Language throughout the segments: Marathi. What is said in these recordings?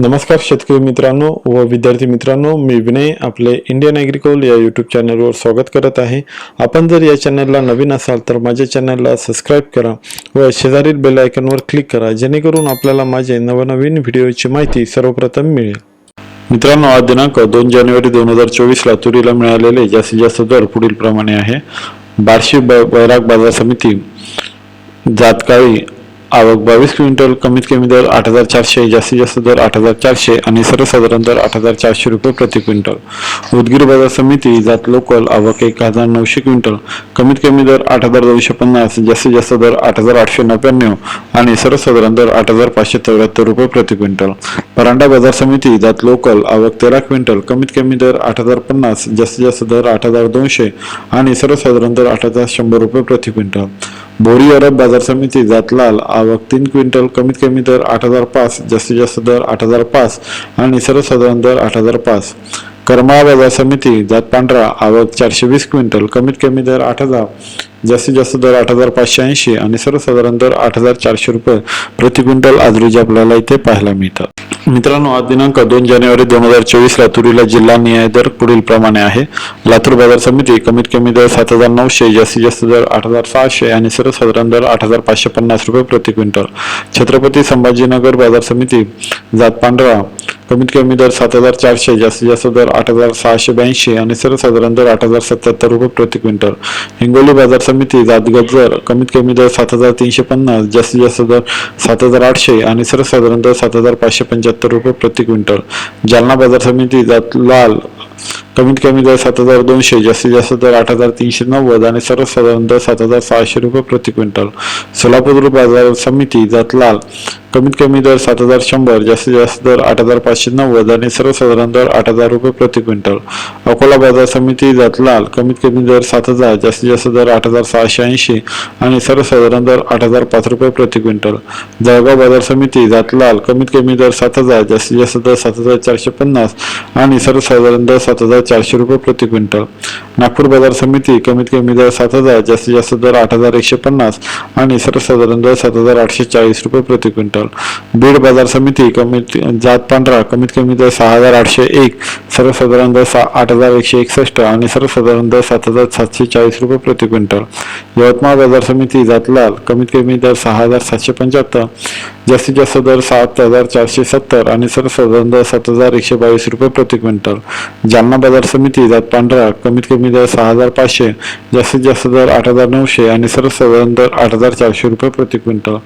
नमस्कार शेतकरी मित्रांनो व विद्यार्थी मित्रांनो मी विनय आपले इंडियन ॲग्रिकोल या यूट्यूब चॅनलवर स्वागत करत आहे. आपण जर या चॅनलला नवीन असाल तर माझ्या चॅनलला सबस्क्राईब करा व शेजारील बेल आयकॉनवर क्लिक करा जेणेकरून आपल्याला माझे नवनवीन व्हिडिओची माहिती सर्वप्रथम मिळेल. मित्रांनो आज दिनांक दोन जानेवारी दोन हजार चोवीसला तुरीला मिळालेले जास्तीत जास्त दर पुढील प्रमाणे आहे. बार्शी ब बैराग बाजार समिती जातकाळी आवक बावीस क्विंटल कमीत कमी दर आठ हजार चारशे जास्तीत जास्त दर आठ हजार चारशे आणि सर्वसाधारण दर आठ हजार चारशे रुपये प्रति क्विंटल. उदगीर बाजार समिती जात लोकल आवक एक हजार नऊशे क्विंटल कमीत कमी दर आठ हजार दोनशे पन्नास जास्तीत जास्त दर आठ हजार आठशे नव्याण्णव आणि सर्वसाधारण दर आठ हजार पाचशे चौऱ्याहत्तर रुपये प्रति क्विंटल. परांडा बाजार समिती जात लोकल आवक तेरा क्विंटल कमीत कमी दर आठ हजार पन्नास जास्तीत जास्त दर आठ हजार दोनशे आणि सर्वसाधारण दर आठ हजार शंभर रुपये प्रति क्विंटल. बोरी अरब बाजार समिती जात लाल आवक तीन क्विंटल कमीत कमी दर आठ हजार पाच जास्तीत जास्त दर आठ हजार पाच आणि सर्वसाधारण दर आठ हजार पाच. करमाळा बाजार समिती जात पांढरा आवक चारशे वीस क्विंटल कमीत कमी दर आठ हजार जास्तीत जास्त दर आठ हजार पाचशे ऐंशी आणि सर्वसाधारण दर आठ हजार चारशे रुपये प्रति क्विंटल आज रोजी आपल्याला इथे पाहायला मिळतात. मित्रांनो आज दिनांक दोन जानेवारी दोन हजार चोवीस लातूरीला जिल्हा न्याय दर पुढील प्रमाणे आहे. लातूर बाजार समिती कमीत कमी दर सात हजार नऊशे जास्तीत जास्त दर आठ हजार सहाशे आणि सर्वसाधारण दर आठ हजार पाचशे पन्नास रुपये प्रति क्विंटल. छत्रपती संभाजीनगर बाजार समिती जात पांढरा कमीत कमी दर सात हजार चारशे जास्तीत जास्त दर आठ हजार सहाशे ब्याऐंशी आणि सर्वसाधारण दर आठ हजार सत्याहत्तर रुपये प्रति क्विंटल. हिंगोली बाजार समिती जात गजर कमीत कमी दर सात हजार तीनशे पन्नास जास्तीत जास्त दर सात हजार आठशे आणि सर्वसाधारण दर सात हजार पाचशे पंच्याहत्तर रुपये प्रति क्विंटल. जालना बाजार समिती जात लाल कमीत कमी दर सात हजार दोनशे जास्तीत जास्त दर आठ हजार तीनशे नव्वद आणि सर्वसाधारण दर सात हजार सहाशे रुपये प्रति क्विंटल. सोलापूर बाजार समिती जातलाल कमीत कमी दर सात हजार शंभर जास्तीत जास्त दर आठ हजार पाचशे नव्वद आणि सर्वसाधारण दर आठ हजार रुपये प्रति क्विंटल. अकोला बाजार समिती जातलाल कमीत कमी दर सात हजार जास्तीत जास्त दर आठ हजार सहाशे ऐंशी आणि सर्वसाधारण दर आठ हजार पाच रुपये प्रति क्विंटल. जळगाव बाजार समिती जातलाल कमीत कमी दर सात हजार जास्तीत जास्त दर सात हजार चारशे पन्नास आणि सर्वसाधारण दर सात हजार चारशे रुपये प्रति क्विंटल. नागपूर बाजार समिती कमीत कमी दर सात हजार जास्तीत जास्त दर आठ हजार एकशे पन्नास आणि सर्वसाधारण दर सात हजार आठशे चाळीस रुपये प्रति क्विंटल. बीड बाजार समिती कमीत जात पांढरा कमीत कमी दर सहा हजार आठशे एक सर्वसाधारण दर सा आठ हजार एकशे एकसष्ट आणि सर्वसाधारण दर सात हजार सातशे चाळीस रुपये प्रति क्विंटल. यवतमाळ बाजार समिती जातलाल कमीत कमी दर सहा हजार सातशे पंच्याहत्तर जास्तीत जास्त दर सात हजार चारशे सत्तर आणि सर्वसाधारण दर सात हजार एकशे बावीस रुपये प्रति क्विंटल. जालना बाजार समिती जात पांढरा कमीत कमी दर सहा हजार पाचशे जास्तीत जास्त दर आठ हजार नऊशे आणि सर्वसाधारण दर आठ हजार चारशे रुपये प्रति क्विंटल.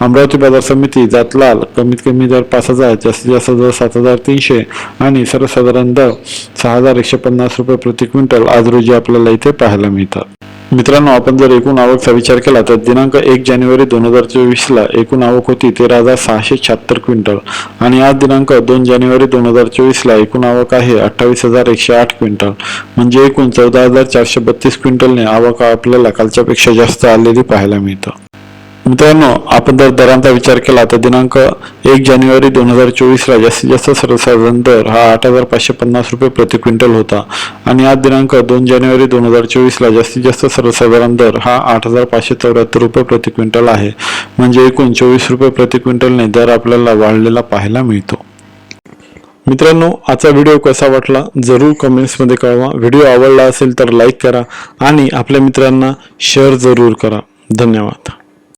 अमरावती बाजार समिती जात लाल कमीत कमी दर पाच हजार जास्तीत जास्त दर सात हजार तीनशे आणि सर्वसाधारण दर सहा हजार एकशे पन्नास रुपये प्रति क्विंटल आज रोजी आपल्याला इथे पाहायला मिळतात. मित्रांनो आपण जर एकूण आवकचा विचार केला तर दिनांक एक जानेवारी दोन हजार चोवीसला एकूण आवक होती तेरा हजार सहाशे शहात्तर क्विंटल आणि आज दिनांक दोन जानेवारी दोन हजार चोवीसला एकूण आवक आहे अठ्ठावीस हजार एकशे आठ क्विंटल. म्हणजे एकूण चौदा हजार चारशे बत्तीस क्विंटलने आवक आपल्याला कालच्यापेक्षा जास्त आलेली पाहायला मिळतं. मित्रांनो आपण जर दरांचा विचार केला तर दिनांक एक जानेवारी दोन हजार चोवीसला जास्तीत जास्त सर्वसाधारण दर हा आठ हजार पाचशे पन्नास रुपये प्रति क्विंटल होता. आणि आज दिनांक दोन जानेवारी दोन हजार चोवीसला जास्तीत जास्त सर्वसाधारण दर हा आठ हजार पाचशे चौऱ्याहत्तर रुपये प्रति क्विंटल आहे. म्हणजे एकूण चोवीस रुपये प्रति क्विंटलने दर आपल्याला वाढलेला पाहायला मिळतो. मित्रांनो आजचा व्हिडिओ कसा वाटला जरूर कमेंट्समध्ये कळवा. व्हिडिओ आवडला असेल तर लाईक करा आणि आपल्या मित्रांना शेअर जरूर करा. धन्यवाद.